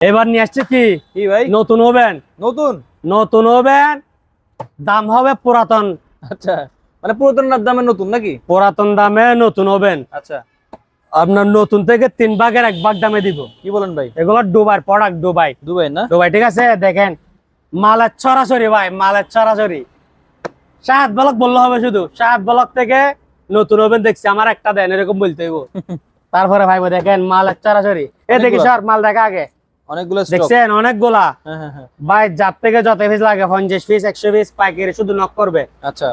এবার নিয়ে আসছে কি? ভাই? নতুন ওভেন। নতুন? নতুন ওভেন দাম হবে পুরাতন। আচ্ছা মানে পুরাতনের দামে নতুন নাকি? পুরাতন দামে নতুন ওভেন। আচ্ছা। আপনার নতুন থেকে তিন ভাগের এক ভাগ দামে দিব। কি বলেন ভাই? এগুলো দুবাই প্রোডাক্ট ডুবাই ডুবাই না? ডুবাই ঠিক আছে? দেখেন মালের ছড়াছড়ি ভাই মালের ছড়াছড়ি। সাত ব্লক বললে হবে শুধু। সাত ব্লক থেকে নতুন ওভেন দেখছি আমার একটা দেন এরকম বলতে হইব। তারপরে ভাই দেখেন মালের ছড়াছড়ি। এ দেখি। স্যার মাল দেখা আগে। অনেকগুলো দেখছেন? অনেকগুলা। হ্যাঁ হ্যাঁ হ্যাঁ। ভাই যার থেকে যত পিস লাগে পঞ্চাশ পিস একশো পিস পাইকারি শুধু নক করবে। আচ্ছা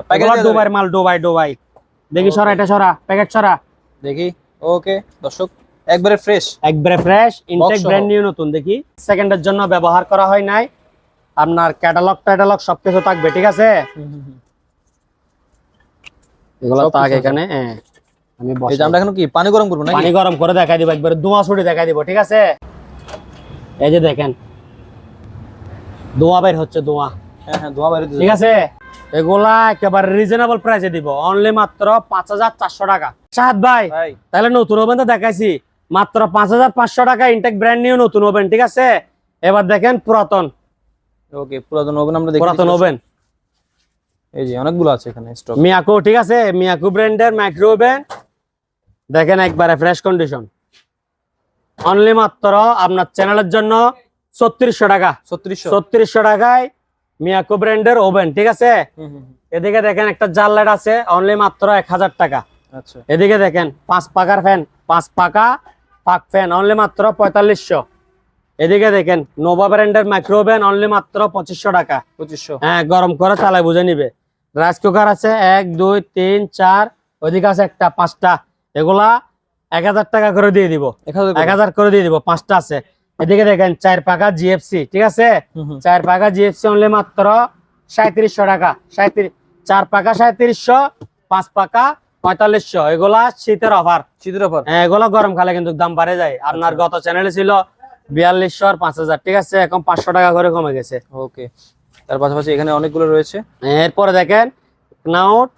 ডুবাই মাল ডুবাই ডুবাই দেখি সরা এটা সরা প্যাকেট সরা। দেখি। ওকে দর্শক একবারে ফ্রেশ একবারে ফ্রেশ ইনটেক ব্র্যান্ড নিউ নতুন। দেখি সেকেন্ডের জন্য ব্যবহার করা হয় নাই। আপনার ক্যাটালগ ট্যাটালগ সবকিছু থাকবে ঠিক আছে? এগুলো থাক এখানে হ্যাঁ আমি। যে আমরা এখন কি পানি গরম করব নাকি? পানি গরম করে দেখাই দিব একবারে ধোঁয়া ছুটি দেখাই দিব ঠিক আছে? এই যে দেখেন। দোয়া বের হচ্ছে ধোঁয়া হ্যাঁ হ্যাঁ ঠিক আছে? এগুলা একেবারে রিজনেবল প্রাইসে দিব। অনলি মাত্র পাঁচ হাজার চারশো টাকা। সাত ভাই ভাই। তাহলে নতুন ওভেন তো দেখাইছি। মাত্র পাঁচ হাজার পাঁচশো টাকা ইনটেক ব্র্যান্ড নিউ নতুন ওভেন ঠিক আছে? এবার দেখেন পুরাতন। ওকে পুরাতন ওভেন আমরা দেখি পুরাতন ওভেন এই যে অনেকগুলো আছে এখানে স্টক মিয়াকো ঠিক আছে? মিয়াকো ব্র্যান্ডের মাইক্রো ওভেন দেখেন একবারে ফ্রেশ কন্ডিশন অনলি মাত্র আপনার চ্যানেলের জন্য ছত্রিশশো টাকা। ছত্রিশশো? ছত্রিশশো টাকায় মিয়াকো ব্র্যান্ডের ওভেন ঠিক আছে? এদিকে দেখেন একটা জাল লাইট আছে অনলি মাত্র এক হাজার টাকা। আচ্ছা। এদিকে দেখেন পাঁচ পাকার ফ্যান পাঁচ পাকা পাক ফ্যান অনলি মাত্র পঁয়তাল্লিশশো। এদিকে দেখেন নোভা ব্র্যান্ডের মাইক্রো ওভেন অনলি মাত্র পঁচিশশো টাকা। পঁচিশশো। হ্যাঁ গরম করে চালায় বুঝে নিবে। রাইস কুকার আছে এক দুই তিন চার ওইদিকে আছে একটা পাঁচটা। এগুলা এক হাজার টাকা করে দিয়ে দিব। এক হাজার করে। দিয়ে দিব পাঁচটা আছে। এদিকে দেখেন চার পাকা জিএফসি ঠিক আছে? চার পাকা জিএফসি অনলি মাত্র সাঁত্রিশশো টাকা। সাঁত্রিশ চার পাকা সাঁত্রিশশো পাঁচ পাকা পঁয়তাল্লিশশো। এগুলা শীতের অফার শীতের অফার হ্যাঁ এগুলো গরম খালে কিন্তু দাম বাড়ে যায়। আপনার গত চ্যানেলে ছিল বিয়াল্লিশশো আর পাঁচ হাজার ঠিক আছে? এখন পাঁচশো টাকা করে কমে গেছে। ওকে। তার পাশাপাশি এখানে অনেকগুলো রয়েছে। এরপরে দেখেন নাউট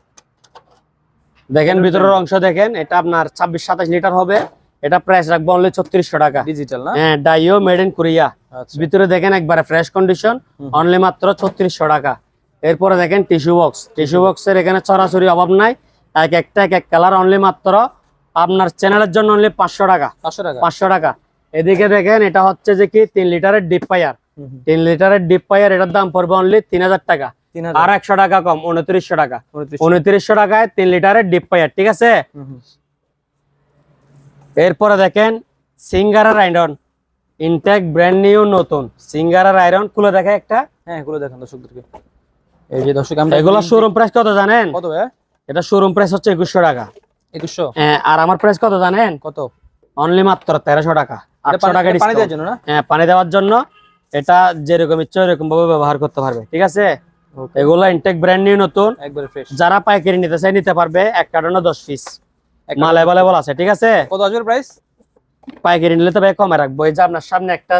দেখেন ভিতরের অংশ দেখেন এটা আপনার ছাব্বিশ সাতাশ লিটার হবে। এটা প্রাইস রাখব অনলি ছত্রিশশো টাকা। ডিজিটাল না? হ্যাঁ ডাইও মেড ইন কোরিয়া ভিতরে দেখেন একবারে ফ্রেশ কন্ডিশন অনলি মাত্র ছত্রিশশো টাকা। এরপরে দেখেন টিস্যু বক্স টিস্যু বক্সের এখানে চড়াচড়ি অভাব নাই। এক একটা এক এক কালার অনলি মাত্র আপনার চ্যানেলের জন্য অনলি পাঁচশো টাকা। পাঁচশো টাকা? পাঁচশো টাকা। এদিকে দেখেন এটা হচ্ছে যে কি তিন লিটারের ডিপ পায়ার। তিন লিটারের ডিপ পায়ার এটার দাম পড়বে অনলি তিন হাজার টাকা। আর একশো টাকা কম উনত্রিশশো টাকা। উনত্রিশশো। টাকায় তিন লিটারের ডিপ পায়ার ঠিক আছে। এরপরে দেখেন সিঙ্গারার আয়রন ইনটেক ব্র্যান্ড নিউ নতুন। সিঙ্গারার আয়রন খুলে দেখে একটা। হ্যাঁ এগুলো দেখেন দর্শকদেরকে। এই যে দর্শক আমরা এগুলো শোরুম প্রাইস কত জানেন? কত এটা শোরুম প্রাইস হচ্ছে একুশশো টাকা। একুশশো? হ্যাঁ, আর আমার প্রাইস কত জানেন? কত? অনলি মাত্র তেরোশো টাকা। আটশো টাকা পানি দেওয়ার জন্য না? হ্যাঁ পানি দেওয়ার জন্য। এটা যেরকম ইচ্ছে ওরকম ভাবে ব্যবহার করতে পারবে ঠিক আছে? এগুলো ইনটেক ব্র্যান্ড নিউ নতুন। যারা পাইকারি নিতে চায় নিতে পারবে এক কার্টনে দশ পিস মাল অ্যাভেলেবল আছে ঠিক আছে? কত আসবে প্রাইস পাইকারি নিলে তো ভাই কমে রাখব। এই যে আপনার সামনে একটা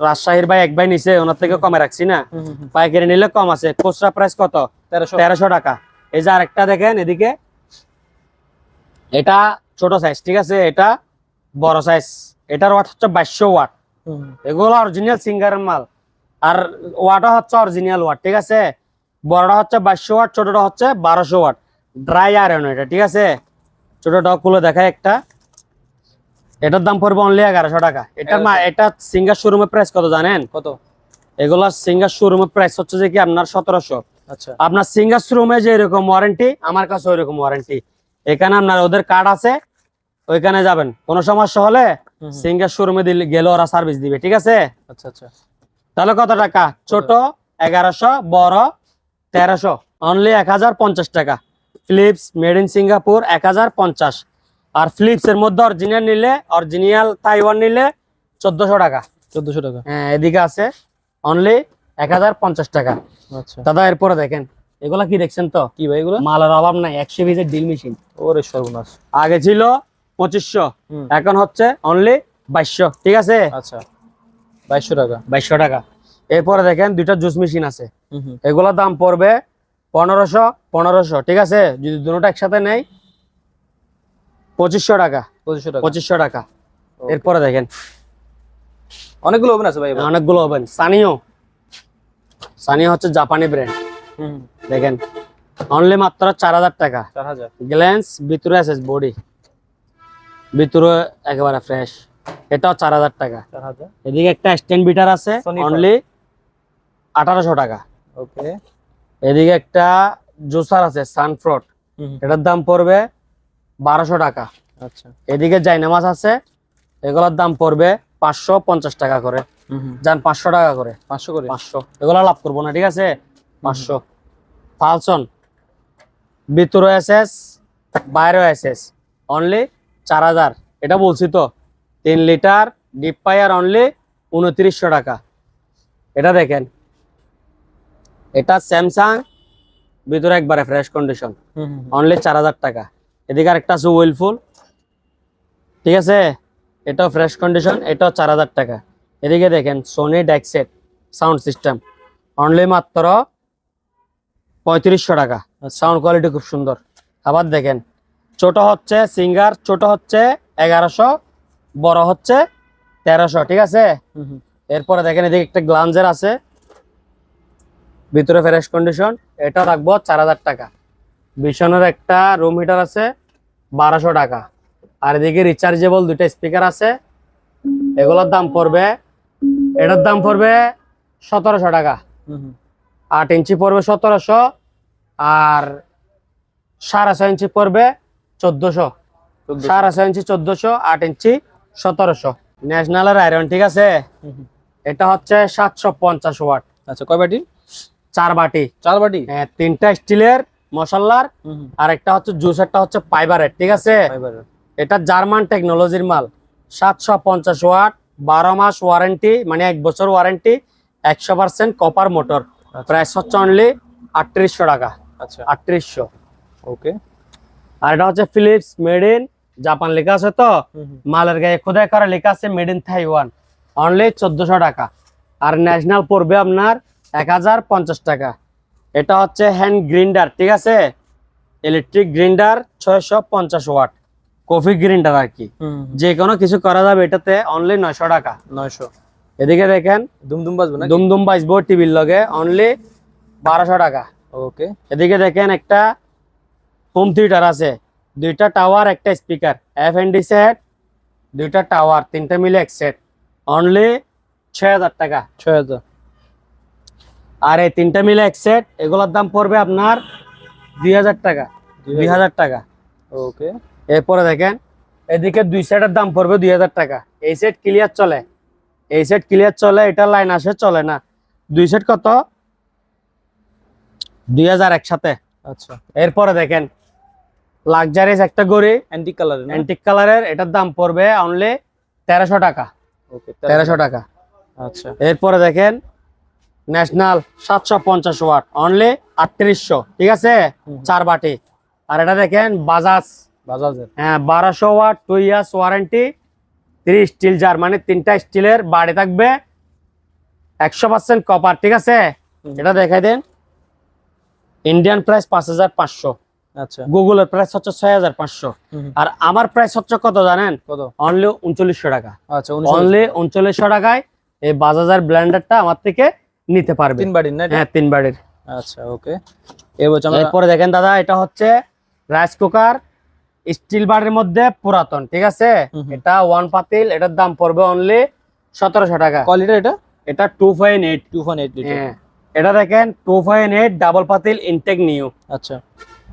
রাজশাহীর ভাই এক ভাই নিছে ওনার থেকে কমে রাখছি না? পাইকারি নিলে কম আছে। খুচরা প্রাইস কত? তেরোশো। তেরোশো টাকা। এই যে আরেকটা দেখেন এদিকে। এটা ছোট সাইজ ঠিক আছে? এটা বড় সাইজ এটার ওয়াট হচ্ছে বাইশশো ওয়াট। এগুলো অরিজিনাল সিঙ্গারের মাল। আর ওয়াটও হচ্ছে অরিজিনাল ওয়াট ঠিক আছে? বড়টা হচ্ছে বাইশশো ওয়াট ছোটটা হচ্ছে বারোশো ওয়াট ড্রাই আয়রন এটা ঠিক আছে? ছোটটা খুলে দেখায় একটা। এটার দাম পড়বে অনলি এগারোশো টাকা। এটার মা এটা সিঙ্গার শোরুমের প্রাইস কত জানেন? কত? এগুলা সিঙ্গার শোরুমের প্রাইস হচ্ছে যে কি আপনার সতেরোশো। আচ্ছা। আপনার সিঙ্গার শোরুমে যে এরকম ওয়ারেন্টি আমার কাছে ওইরকম ওয়ারেন্টি এখানে আপনার ওদের কার্ড আছে ওইখানে যাবেন। কোনো সমস্যা হলে। সিঙ্গার শোরুমে দিলে গেলে ওরা সার্ভিস দিবে ঠিক আছে? আচ্ছা আচ্ছা। তাহলে কত টাকা? ছোট এগারোশো বড় তেরোশো। অনলি এক হাজার পঞ্চাশ টাকা। ফিলিপস মেড ইন সিঙ্গাপুর এক হাজার পঞ্চাশ। আর ফিলিপস এর মধ্যে অরিজিনাল নিলে অরিজিনাল তাইওয়ান নিলে চোদ্দশো টাকা। চোদ্দশো টাকা। হ্যাঁ এদিকে আছে। অনলি এক হাজার পঞ্চাশ টাকা। আচ্ছা। দাদা এরপরে দেখেন এগুলা কি দেখছেন তো? কি ভাই এগুলো? মালের অভাব নাই একশো পিসের ডিল মেশিন ওরে সর্বনাশ। আগে ছিল পঁচিশশো। এখন হচ্ছে অনলি বাইশশো। ঠিক আছে? আচ্ছা। বাইশশো টাকা। বাইশশো টাকা। এরপরে দেখেন দুইটা জুস মেশিন আছে। এগুলোর দাম পড়বে পনেরোশো পনেরোশো ঠিক আছে? যদি দুটো একসাথে নেই পঁচিশশো টাকা। পঁচিশশো টাকা। পঁচিশশো টাকা। এরপরে দেখেন। অনেকগুলো ওভেন আছে ভাই অনেকগুলো ওভেন সানিও সানিও হচ্ছে জাপানি ব্র্যান্ড হুম। দেখেন অনলি মাত্র চার হাজার টাকা। চার হাজার। গ্ল্যান্স ভিতরে আছে বডি ভিতরে একেবারে ফ্রেশ এটাও চার হাজার টাকা। এদিকে একটা স্ট্যান্ড বিটার আছে অনলি আঠারোশো টাকা। ওকে। এদিকে একটা জুসার আছে সানফ্রট এটার দাম পড়বে বারোশো টাকা। আচ্ছা। এদিকে জাইনামাজ আছে এগুলোর দাম পড়বে পাঁচশো পঞ্চাশ টাকা করে। যান পাঁচশো টাকা করে। পাঁচশো করে? পাঁচশো। এগুলো লাভ করব না ঠিক আছে? পাঁচশো। ফালসন। ভিতরে এসএস বাইরেও এসএস। অনলি চার হাজার। এটা বলছি তো তিন লিটার ডিপ পায়ার অনলি উনত্রিশশো টাকা। এটা দেখেন। এটা স্যামসাং ভিতরে একবারে ফ্রেশ কন্ডিশন অনলি চার হাজার টাকা। এদিকে আরেকটা আছে ওয়েলফুল ঠিক আছে? এটাও ফ্রেশ কন্ডিশন এটাও চার হাজার টাকা। এদিকে দেখেন সোনি ডেক্সেট সাউন্ড সিস্টেম অনলি মাত্র পঁয়ত্রিশশো টাকা। সাউন্ড কোয়ালিটি খুব সুন্দর। আবার দেখেন ছোট হচ্ছে সিঙ্গার ছোট হচ্ছে এগারোশো বড় হচ্ছে তেরোশো ঠিক আছে? এরপরে দেখেন এদিকে একটা গ্লান্সের আছে। ভিতরে ফ্রেশ কন্ডিশন এটা রাখব চার হাজার টাকা। বিছানার একটা রুম হিটার আছে বারোশো টাকা। আর এদিকে রিচার্জেবল দুইটা স্পিকার আছে। এগুলোর দাম পড়বে এটার দাম পড়বে সতেরোশো টাকা। আট ইঞ্চি পড়বে সতেরোশো আর সাড়ে ছয় ইঞ্চি পড়বে চোদ্দশো। চোদ্দোশো। সাড়ে ছয় ইঞ্চি চোদ্দশো আট ইঞ্চি সতেরোশো। ন্যাশনালের আয়রন ঠিক আছে। এটা হচ্ছে সাতশো পঞ্চাশ ওয়াট আচ্ছা কয় বাটি? চার বাটি। চার বাটি? হ্যাঁ, তিনটা স্টিলের হুম আর একটা হচ্ছে জুসারটা হচ্ছে ফাইবারের ঠিক আছে? এটা জার্মান টেকনোলজির মাল। সাতশো পঞ্চাশ ওয়াট বারো মাস ওয়ারেন্টি মানে এক বছর ওয়ারেন্টি একশো পার্সেন্ট কপার মোটর প্রাইস হচ্ছে অনলি আটত্রিশশো টাকা। আচ্ছা। আটত্রিশশো। ওকে আর এটা হচ্ছে ফিলিপস মেড ইন জাপান লেখা আছে তো? মালের গায়ে খোদাই করা লেখা আছে মেড ইন থাইওয়ান অনলি চোদ্দশো টাকা। আর ন্যাশনাল পড়বে আপনার এক হাজার পঞ্চাশ টাকা। এটা হচ্ছে হ্যান্ড গ্রিন্ডার ঠিক আছে? ইলেকট্রিক গ্রিন্ডার ছয়শো পঞ্চাশ ওয়াট কফি গ্রিন্ডার আর কি। যে কোনো কিছু করা যাবে এটাতে অনলি নয়শো টাকা। নয়শো। এদিকে দেখেন দুমদুম বাজবে না দুমদুম বাজবো টিভির লগে অনলি বারোশো টাকা। ওকে এদিকে দেখেন একটা হোম থিয়েটার আছে। দুইটা টাওয়ার একটা speaker F N D set দুইটা টাওয়ার তিনটা মিলে এক সেট অনলি ছয় হাজার টাকা। ছয় হাজার। আর এই তিনটা মিলে এক সেট এগুলোর দাম পড়বে আপনার দুই হাজার টাকা দুই হাজার টাকা। ওকে। এরপরে দেখেন এদিকে দুই সেটের দাম পড়বে দুই হাজার টাকা। এই সেট ক্লিয়ার চলে। এই সেট ক্লিয়ার চলে এটা লাইন আসে চলে না। দুই সেট কত? দুই হাজার একসাথে। আচ্ছা। এরপরে দেখেন লাক্সারিস একটা গড়ি অ্যান্টিক কালারের অ্যান্টিক কালারের এটার দাম পড়বে অনলি তেরোশো টাকা। ওকে তেরোশো টাকা। আচ্ছা। এরপরে দেখেন ন্যাশনাল সাতশো পঞ্চাশ ওয়াট অনলি আটত্রিশশো ঠিক আছে? চার বাটি। আর এটা দেখেন বাজাজ বাজাজের হ্যাঁ বারোশো watt two years warranty three steel jar মানে তিনটা স্টিলের বাড়ি থাকবে। একশো পার্সেন্ট কপার ঠিক আছে? এটা দেখাই দেন। ইন্ডিয়ান প্রাইস পাঁচ হাজার পাঁচশো। আচ্ছা। গুগলের প্রাইস হচ্ছে ছয় হাজার পাঁচশো। আর আমার প্রাইস হচ্ছে কত জানেন? কত? অনলি উনচল্লিশশো টাকা। আচ্ছা অনলি উনচল্লিশশো টাকায় এই বাজাজার ব্লেন্ডারটা আমার থেকে নিতে পারবে। তিন বাটির না হ্যাঁ তিন বাড়ির। আচ্ছা ওকে। এরপরে দেখেন দাদা এটা হচ্ছে রাইস কুকার স্টিল বাড়ির মধ্যে পুরাতন ঠিক আছে। এটা ওয়ান পাতিল এটার দাম পড়বে অনলি সতেরোশো টাকা। কোয়ালিটি এটা? এটা two point eight two point eight এটা দেখেন টু পয়েন্ট এইট ডাবল পাতিল ইনটেক নিউ আচ্ছা।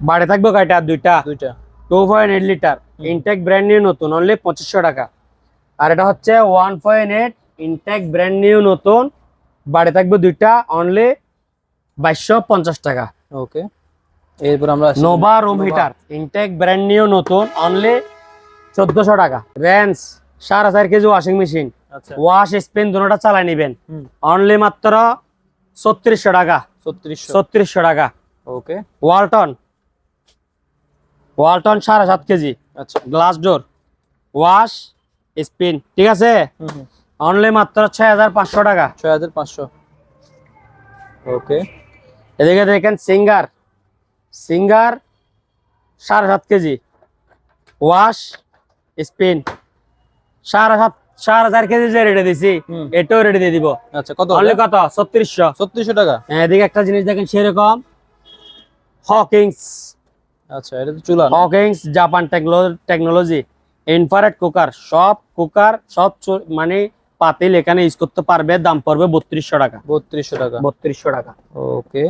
বাড়ি থাকবে কয়টা? দুইটা। দুইটা। Two point eight litre intact brand new নতুন অনলি পঁচিশশো টাকা। আর এটা হচ্ছে one point eight intact brand new নতুন। বাড়ি থাকবে দুইটা অনলি বাইশশো পঞ্চাশ টাকা। ওকে এরপর আমরা Nova room heater intact brand new নতুন অনলি চোদ্দশো টাকা। রেন্স সাড়ে চার KG washing machine wash spin দুটোটা চালাই নিবেন। অনলি মাত্র ছত্রিশশো টাকা। ছত্রিশশো। টাকা। ওকে ওয়ালটন ওয়ালটন সাড়ে সাত কেজি। আচ্ছা। গ্লাস ডোর ওয়াশ স্পিন ঠিক আছে? অনলি মাত্র ছয় হাজার পাঁচশো টাকা। ছয় হাজার পাঁচশো। ওকে। এদিকে দেখেন সিঙ্গার। সিঙ্গার সাড়ে সাত কেজি। ওয়াশ স্পিন সাড়ে সাত চার হাজার কেজি যে রেডি দিছি এটাও রেডি দিয়ে দিব। আচ্ছা কত অনলি কত? ছত্রিশশো। ছত্রিশশো টাকা। এদিকে একটা জিনিস দেখেন সেরকম। হকিংস আচ্ছা এটা তো চুলা Hawkins Japan technology infrared cooker সব কুকার সব মানে পাতিল এখানে ইউজ করতে পারবে দাম পড়বে বত্রিশশো টাকা। বত্রিশশো টাকা। বত্রিশশো টাকা। ওকে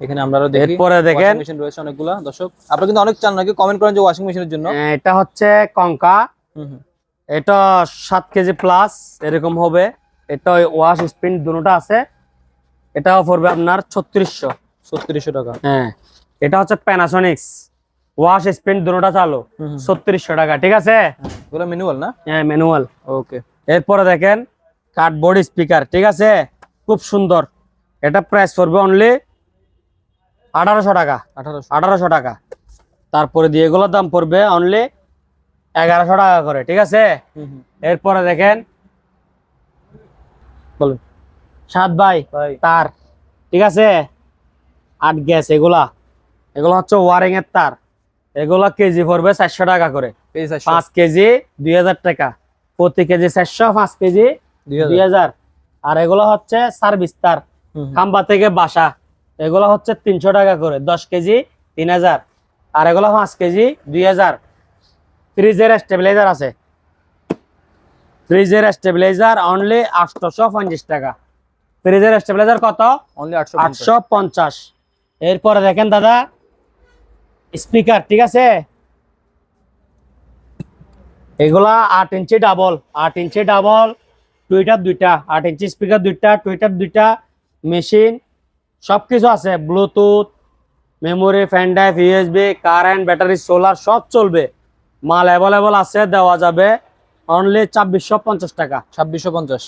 এখানে আমরা দেখি। এরপরে দেখেন। মেশিন রয়েছে অনেকগুলা। দর্শক আপনারা কিন্তু অনেক চান নাকি? কমেন্ট করেন যে ওয়াশিং মেশিনের জন্য। এটা হচ্ছে কঙ্কা। এটা সাত কেজি প্লাস এরকম হবে। এটা ওয়াশ স্পিন দুটোটা আছে। এটাও পড়বে আপনার ছত্রিশশো। ছত্রিশশো টাকা। হ্যাঁ এটা হচ্ছে প্যানাসনিক্স ওয়াশ স্পিন দুটোটা চালু। ছত্রিশশো টাকা ঠিক আছে? এগুলো ম্যানুয়াল না? হ্যাঁ ম্যানুয়াল ওকে এরপরে দেখেন কার্ডবোর্ড স্পিকার ঠিক আছে? খুব সুন্দর। এটা প্রাইস পড়বে অনলি আঠারোশো টাকা। আঠারোশো। আঠারোশো টাকা। তারপরে দিয়ে এগুলোর দাম পড়বে অনলি এগারোশো টাকা করে ঠিক আছে? এরপরে দেখেন বলুন। সাত ভাই ভাই তার ঠিক আছে? আট গ্যাস এগুলা। এগুলো হচ্ছে ওয়ারিং এর তার। এগুলা কেজি পড়বে চারশো টাকা করে। পাঁচ কেজি দুই হাজার টাকা প্রতি কেজি চারশো পাঁচ কেজি দুই আর এগুলো হচ্ছে সার বিস্তার। খাম্বা থেকে বাসা এগুলো হচ্ছে তিনশো টাকা করে দশ কেজি তিন হাজার। আর এগুলো পাঁচ কেজি দুই হাজার। ফ্রিজের স্টেবিলাইজার আছে। ফ্রিজের স্টেবিলাইজার অনলি আটশোশো পঞ্চাশ টাকা। ফ্রিজের স্টেবিলাইজার কত? অনলি আটশো আটশো পঞ্চাশ। এরপরে দেখেন দাদা স্পিকার ঠিক আছে? এগুলা আট ইঞ্চি ডাবল আট ইঞ্চি ডাবল টুইটার দুইটা আট ইঞ্চি স্পিকার দুইটা টুইটার দুইটা মেশিন সব কিছু আছে bluetooth memory pen drive USB current battery solar সব চলবে। মাল অ্যাভেলেবল আছে দেওয়া যাবে। অনলি ছাব্বিশশো পঞ্চাশ টাকা। ছাব্বিশশো পঞ্চাশ।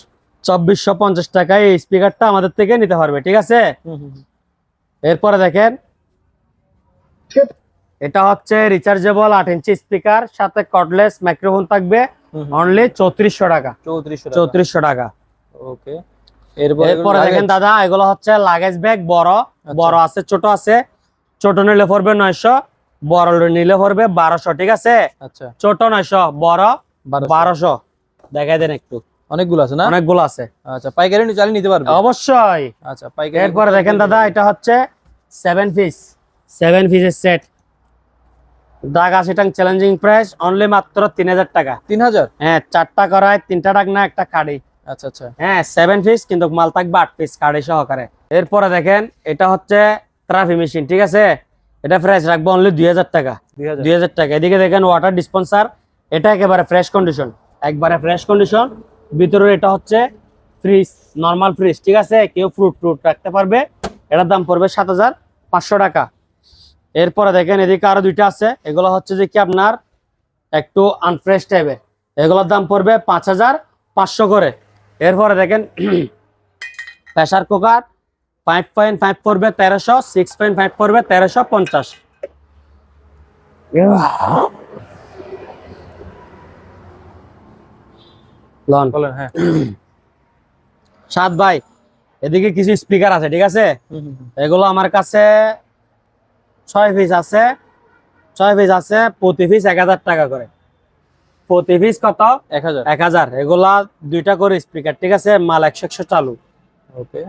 চব্বিশশো পঞ্চাশ টাকায় এই স্পিকারটা আমাদের থেকে নিতে পারবে ঠিক আছে। এরপরে দেখেন। এটা হচ্ছে রিচার্জেবল আট ইঞ্চি স্পিকার সাথে কর্ডলেস মাইক্রোফোন থাকবে। অনলি চৌত্রিশশো টাকা। চৌত্রিশশো টাকা। ওকে এরপরে দেখেন দাদা এগুলো হচ্ছে লাগেজ ব্যাগ বড় বড় আছে ছোট আছে। ছোট নিলে পড়বে নয়শো বড় নিলে পড়বে বারোশো ঠিক আছে? আচ্ছা। ছোট নয়শো বড় বারোশো। দেখাই দেন একটু। অনেকগুলো আছে না? অনেকগুলো আছে। আচ্ছা পাইকারি নিয়ে চালিয়ে নিতে পারবে? অবশ্যই। আচ্ছা পাইকারি এরপরে দেখেন দাদা এটা হচ্ছে সেভেন পিস সেভেন পিসের সেট ঢাকা সিটাং চ্যালেঞ্জিং প্রাইস অনলি মাত্র তিন হাজার টাকা। তিন হাজার? হ্যাঁ চারটা করায় তিনটা টাক না একটা কাড়ি। আচ্ছা আচ্ছা। হ্যাঁ সেভেন পিস কিন্তু মাল থাকবে আট পিস কাড়ি সহকারে। এরপরে দেখেন এটা হচ্ছে ট্রাফি মেশিন ঠিক আছে? এটা প্রাইস রাখব অনলি দুই হাজার টাকা। দুই হাজার। টাকা। এদিকে দেখেন ওয়াটার ডিসপেন্সার এটা একেবারে ফ্রেশ কন্ডিশন একবারে ফ্রেশ কন্ডিশন ভিতরে এটা হচ্ছে ফ্রিজ নর্মাল ফ্রিজ ঠিক আছে? কেউ ফ্রুট ফ্রুট রাখতে পারবে। এটার দাম পড়বে সাত হাজার পাঁচশো টাকা। এরপরে দেখেন এদিকে আরও দুইটা আছে। এগুলো হচ্ছে যে কি আপনার একটু আনফ্রেশ টাইপের এগুলোর দাম পড়বে পাঁচ হাজার পাঁচশো করে। এরপরে দেখেন pressure cooker five point five পড়বে তেরোশো সিক্স পয়েন্ট ফাইভ পড়বে তেরোশো পঞ্চাশ। হ্যাঁ। সাত ভাই এদিকে কিছু স্পিকার আছে ঠিক আছে। এগুলো আমার কাছে ছয় পিস আছে ছয় পিস আছে প্রতি পিস এক হাজার টাকা করে। প্রতি পিস কত? এক হাজার। এক হাজার। এগুলা দুইটা করে স্পিকার ঠিক আছে? মাল একশো একশো চালু। ওকে।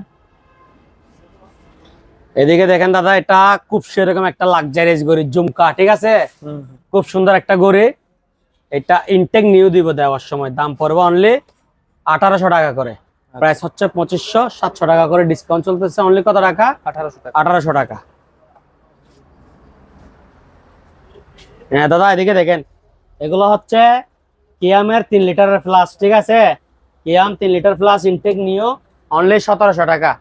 এদিকে দেখেন দাদা এটা খুব সেরকম একটা লাক্সারিয়াস গড়ি জুমকা ঠিক আছে। খুব সুন্দর একটা গড়ি। এটা ইনটেক নিউ দিব দেওয়ার সময় দাম পড়বে অনলি আঠারোশো টাকা করে। প্রাইস হচ্ছে পঁচিশশো সাতশো টাকা করে ডিসকাউন্ট চলতেছে অনলি কত টাকা? আঠারোশো টাকা। আঠারোশো টাকা। হ্যাঁ দাদা এদিকে দেখেন। এগুলো হচ্ছে কিয়ামের তিন লিটারের ফ্লাস ঠিক আছে? কিয়াম তিন litre flask intact new only সতেরোশো টাকা।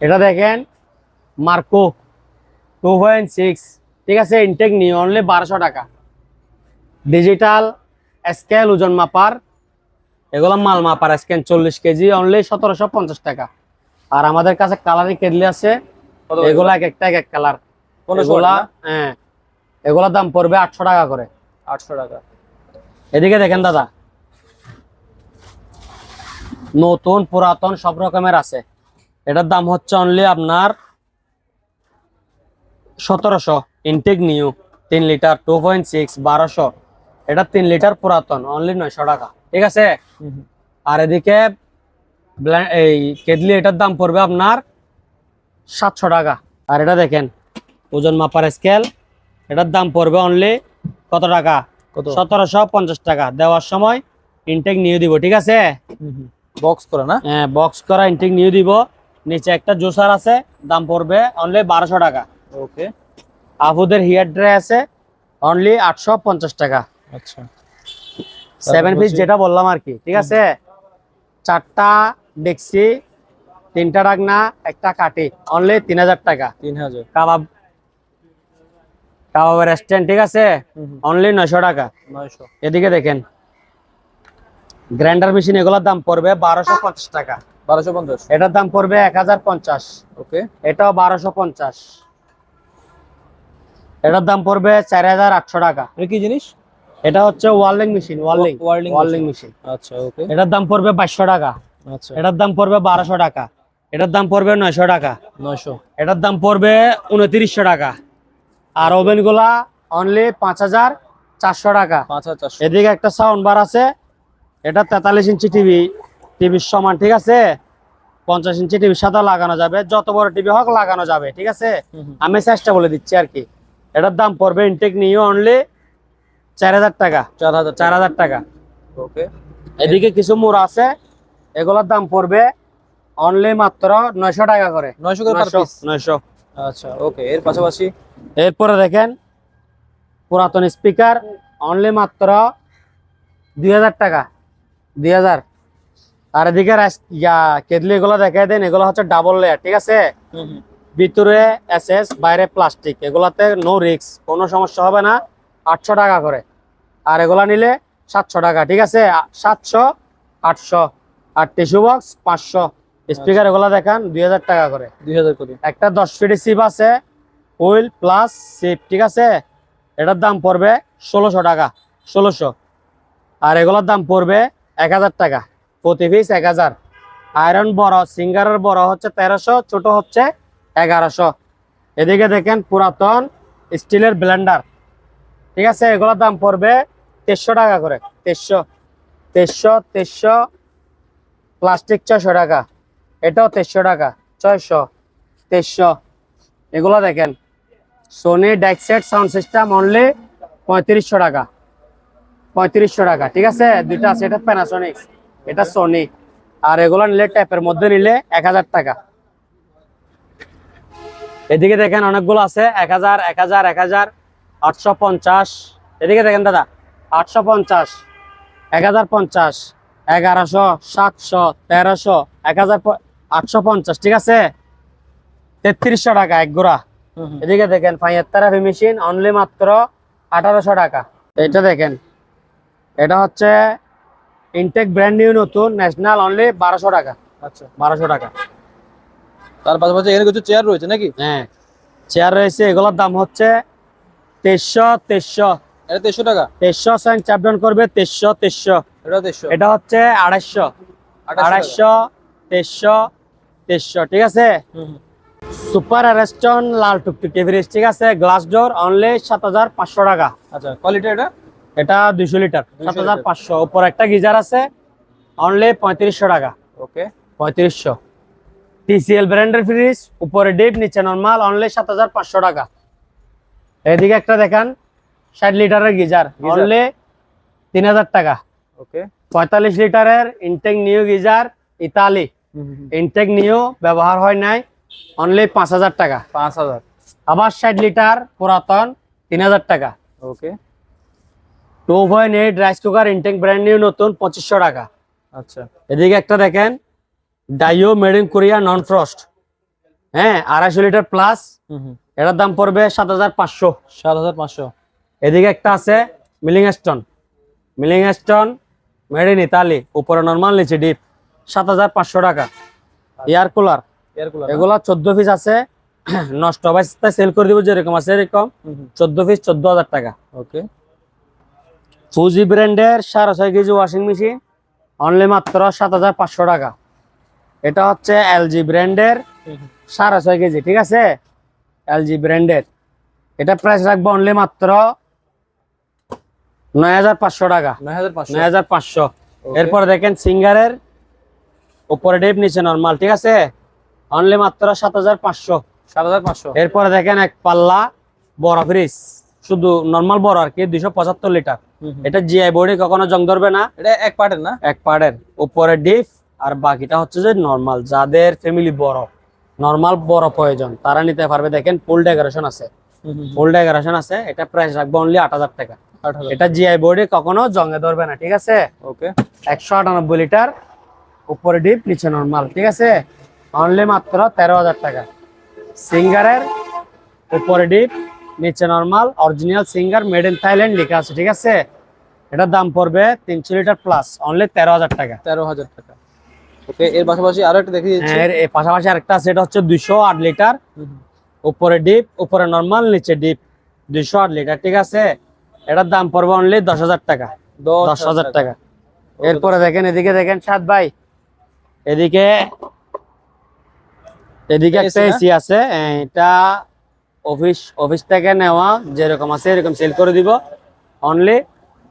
এটা দেখেন মার্কো টু পয়েন্ট সিক্স ঠিক আছে? ইনটেক নিও অনলি বারোশো টাকা। ডিজিটাল স্কেল ওজন মাপার এগুলো মাল মাপার স্ক্যান চল্লিশ কেজি অনলি সতেরোশো পঞ্চাশ টাকা। আর আমাদের কাছে কালারিং কেটলি আছে? এগুলা এক একটা এক এক কালার এগুলা হ্যাঁ এগুলার দাম পড়বে আটশো টাকা করে। আটশো টাকা। এদিকে দেখেন দাদা নতুন পুরাতন সব রকমের আছে। এটার দাম হচ্ছে অনলি আপনার সতেরোশো ইনটেক নিউ তিন লিটার টু পয়েন্ট সিক্স বারোশো। এটা তিন লিটার পুরাতন অনলি নয়শো টাকা। ঠিক আছে? আর এদিকে এই কেটলি এটার দাম পড়বে আপনার সাতশো টাকা। আর এটা দেখেন ওজন মাপার স্কেল এটার দাম পড়বে অনলি কত টাকা? সতেরোশো পঞ্চাশ টাকা। দেওয়ার সময় ইনটেক নিয়ে দিব ঠিক আছে? বক্স করা না? হ্যাঁ বক্স করা ইনটেক নিয়ে দিব। নিচে একটা জুসার আছে দাম পড়বে অনলি বারোশো টাকা। ওকে আবুদের হিয়ার ড্রাই আছে অনলি আটশো পঞ্চাশ টাকা। আচ্ছা। সেভেন পিস যেটা বললাম আর কি ঠিক আছে? চারটা ডেক্সি তিনটা ডাকনা একটা কাটি অনলি তিন হাজার টাকা। তিন হাজার। কাবাব কাবাবের রেস্টুরেন্ট ঠিক আছে? অনলি নয়শো টাকা। নয়শো। এদিকে দেখেন। গ্রাইন্ডার মেশিন এগুলোর দাম পড়বে বারোশো পঞ্চাশ টাকা। বারোশো পঞ্চাশ। এটার দাম পড়বে এক হাজার পঞ্চাশ। ওকে। এটাও বারোশো পঞ্চাশ। এটার দাম পড়বে চার হাজার আটশো টাকা। কি জিনিস? এটা হচ্ছে ওয়ার্লিং মেশিন ওয়ার্লিং। ওয়ার্লিং মেশিন আচ্ছা ওকে। এটার দাম পড়বে বাইশশো টাকা। আচ্ছা। এটার দাম পড়বে বারোশো টাকা। এটার দাম পড়বে নয়শো টাকা। নয়শো। এটার দাম পড়বে উনত্রিশশো টাকা। আর ওভেনগুলা অনলি পাঁচ হাজার চারশো টাকা। এদিকে একটা সাউন্ড বার আছে। এটা তেতাল্লিশ ইঞ্চি টিভি টিভির সমান ঠিক আছে? পঞ্চাশ ইঞ্চি টিভির সাথে লাগানো যাবে। যত বড় টিভি হোক লাগানো যাবে ঠিক আছে? আমি চেষ্টা বলে দিচ্ছি আর কি। এটার দাম পড়বে ইনটেক নিয়ে অনলি চার হাজার টাকা। চার হাজার চার হাজার টাকা। ওকে এদিকে কিছু মোড় আছে। এগুলোর দাম পড়বে অনলি মাত্র নয়শো টাকা করে। নয়শো করে নয়শো নয়শো। আচ্ছা ওকে এর পাশাপাশি? এরপরে দেখেন পুরাতন স্পিকার অনলি মাত্র দুই হাজার টাকা দুই হাজার। আর এদিকে ইয়া কেদলি এগুলো দেখে দেন এগুলো হচ্ছে ডাবল লেয়ার ঠিক আছে? ভিতরে এসএস বাইরে প্লাস্টিক এগুলাতে নো রিক্স কোনো সমস্যা হবে না আটশো টাকা করে। আর এগুলা নিলে সাতশো টাকা ঠিক আছে? সাতশো আটশো আর টিস্যু বক্স পাঁচশো। স্পিকার এগুলা দেখান দুই হাজার টাকা করে। দুই হাজার করে। একটা দশ ফিটের সিপ আছে হুইল প্লাস সিপ ঠিক আছে? এটার দাম পড়বে ষোলোশো টাকা ষোলোশো। আর এগুলোর দাম পড়বে এক হাজার টাকা প্রতি পিস এক হাজার। আয়রন বড় সিঙ্গারের বড় হচ্ছে তেরোশো ছোট হচ্ছে এগারোশো। এদিকে দেখেন পুরাতন স্টিলের ব্লেন্ডার ঠিক আছে? এগুলোর দাম পড়বে তেইশশো টাকা করে তেইশশো তেইশশো তেইশশো প্লাস্টিক ছয়শো টাকা। এটাও তেইশশো টাকা, ছয়শো, তেইশশো। এগুলো দেখেন সোনি ডেক্সেট সাউন্ড সিস্টেম অনলি পঁয়ত্রিশশো টাকা। পঁয়ত্রিশশো টাকা, ঠিক আছে? দুইটা আছে, এটা প্যানাসোনিক এটা সোনি আর এগুলো নিলে ট্যাপের মধ্যে নিলে এক হাজার টাকা। এদিকে দেখেন অনেকগুলো আছে, এক হাজার এক হাজার এক হাজার, আটশো পঞ্চাশ। এদিকে দেখেন দাদা, আটশো পঞ্চাশ, এক হাজার পঞ্চাশ, এগারোশো, সাতশো, তেরোশো, এক হাজার আটশো পঞ্চাশ ঠিক আছে? তেত্রিশশো টাকা এক গোড়া এদিকে দেখেন ফাইয়ার থেরাপি মেশিন অনলি মাত্র আঠারোশো টাকা। এটা দেখেন এটা হচ্ছে ইনটেক ব্র্যান্ড নিউ নতুন ন্যাশনাল অনলি বারোশো টাকা। আচ্ছা বারোশো টাকা। তার পাশাপাশি এখানে কিছু চেয়ার রয়েছে নাকি? হ্যাঁ চেয়ার রয়েছে এগুলোর দাম হচ্ছে তেইশশো তেইশশো। এটা তেইশশো টাকা? তেইশশো সাইন চাপডাউন করবে তেইশশো তেইশশো। এটা তেইশশো। এটা হচ্ছে আড়াইশো। আড়াইশো তেইশশো তেইশশো ঠিক আছে? সুপার রেস্টন লাল টুকটুকি ফ্রিজ ঠিক আছে? গ্লাস ডোর অনলি সাত হাজার পাঁচশো টাকা। আচ্ছা কোয়ালিটি এটা? এটা দুইশো লিটার সাত হাজার পাঁচশো। উপর একটা গিজার আছে অনলি পঁয়ত্রিশশো টাকা। ওকে পঁয়ত্রিশশো। টিসিএল ব্র্যান্ডের ফ্রিজ উপরে ডিপ নিচে নর্মাল অনলি সাত হাজার পাঁচশো টাকা। এদিকে একটা দেখান ষাট লিটারের গিজার গিজার। অনলি তিন হাজার টাকা। ওকে পঁয়তাল্লিশ লিটারের Intech new geyser Italy. Intech new ব্যবহার হয় নাই অনলি পাঁচ হাজার টাকা। পাঁচ হাজার। আবার ষাট লিটার পুরাতন তিন হাজার টাকা। Okay. Two point eight rice cooker Intech brand new নতুন পঁচিশশো টাকা। আচ্ছা। এদিকে একটা দেখেন Daewoo made in Korea non frost হ্যাঁ আড়াইশো লিটার প্লাস এটার দাম পড়বে সাত হাজার পাঁচশো। সাত হাজার পাঁচশো। এদিকে একটা আছে milling stone milling stone made in Italy উপরে নর্মাল নিচে ডিপ সাত হাজার পাঁচশো টাকা। এয়ার কুলার এগুলা চোদ্দ পিস আছে। নষ্ট অবস্থায় সেল করে দিব যেরকম আছে এরকম। চোদ্দ পিস চোদ্দ হাজার টাকা। ওকে ফুজি ব্র্যান্ডের সাড়ে ছয় কেজি ওয়াশিং মেশিন অনলি মাত্র সাত হাজার পাঁচশো টাকা। এটা হচ্ছে এলজি ব্র্যান্ডের সাড়ে ছয় কেজি ঠিক আছে? এলজি ব্র্যান্ডের এটা প্রাইস রাখব অনলি মাত্র নয় হাজার পাঁচশো টাকা। নয় হাজার পাঁচশো। Okay. দেখেন সিঙ্গারের উপরে ডিপ নিচে নরমাল ঠিক আছে? অনলি মাত্র সাত হাজার পাঁচশো। সাত হাজার পাঁচশো। এরপরে দেখেন এক পাল্লা বড় ফ্রিজ শুধু নরমাল বড় আর কি দুইশো পঁচাত্তর লিটার এটা জিআই বোর্ডে কখনো জং ধরবে না। এটা এক পার্টের না? এক পার্টের। উপরে ডিপ আর বাকিটা হচ্ছে যে নরমাল যাদের ফ্যামিলি বড়। নরমাল বড় প্রয়োজন। তারা নিতে পারবে দেখেন ফুল ডেকোরেশন আছে। ফুল ডেকোরেশন আছে এটা প্রাইস রাখব অনলি আট হাজার টাকা। এটা জিআই বোর্ডে কখনো জঙ্গে ধরবে না ঠিক আছে? ওকে একশো আটানব্বই লিটার উপরে ডিপ নিচে নর্মাল ঠিক আছে? অনলি মাত্র তেরো হাজার টাকা। সিঙ্গারের উপরে ডিপ নিচে normal original Singer made in Thailand লেখা আছে ঠিক আছে? এটার দাম পড়বে তিনশো লিটার প্লাস অনলি তেরো হাজার টাকা। তেরো হাজার টাকা। ওকে এর পাশাপাশি আরও একটা দিচ্ছি। হ্যাঁ, এর এর পাশাপাশি আরেকটা আছে এটা হচ্ছে দুইশো আট লিটার উপরে ডিপ উপরে নরমাল নিচে ডিপ দুইশো আট লিটার ঠিক আছে? এটার দাম পড়বে অনলি দশ হাজার টাকা। দশ হাজার টাকা। এরপরে দেখেন এদিকে দেখেন সাত ভাই। এদিকে এদিকে একটা এসি আছে এটা অফিস অফিস থেকে নেওয়া যেরকম আছে এরকম সেল করে দিব। অনলি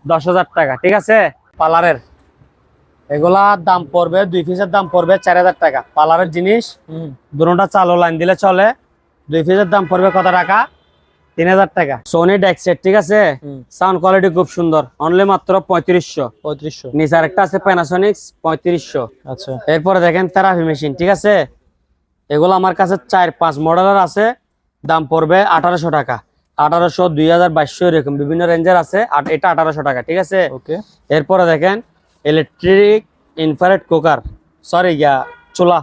দশ হাজার টাকা ঠিক আছে? পার্লারের এগুলার দাম পড়বে দুই পিসের দাম পড়বে চার হাজার টাকা। পার্লারের জিনিস দুটা চালু লাইন দিলে চলে। দুই পিসের দাম পড়বে কত টাকা? তিন হাজার টাকা। সোনি ডেক্সেট ঠিক আছে? সাউন্ড কোয়ালিটি খুব সুন্দর। অনলি মাত্র পঁয়ত্রিশশো। পঁয়ত্রিশশো। নিচে আরেকটা আছে প্যানাসনিক্স পঁয়ত্রিশশো। আচ্ছা। এরপরে দেখেন থেরাপি মেশিন ঠিক আছে? এগুলো আমার কাছে চার পাঁচ মডেলের আছে। দাম পড়বে আঠারোশো টাকা। আঠারোশো দুই হাজার বাইশশো এরকম বিভিন্ন রেঞ্জের আছে। আর এটা আঠারোশো টাকা ঠিক আছে? ওকে। এরপরে দেখেন ইলেকট্রিক ইনফ্রারেড কুকার সরি গিয়া চুলা।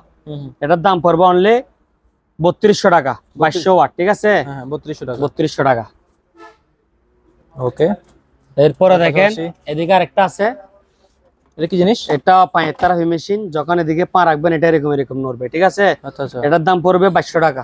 এটার দাম পড়বে অনলি বত্রিশশো টাকা বাইশশো ওয়াট ঠিক আছে? হ্যাঁ বত্রিশশো টাকা। বত্রিশশো টাকা। ওকে। এরপরে দেখেন এদিকে এদিকে আরেকটা আছে। এটা কি জিনিস? এটা পায়ের থেরাপি মেশিন যখন এদিকে পা রাখবেন এটা এরকম এরকম নড়বে ঠিক আছে? আচ্ছা আচ্ছা। এটার দাম পড়বে বাইশশো টাকা।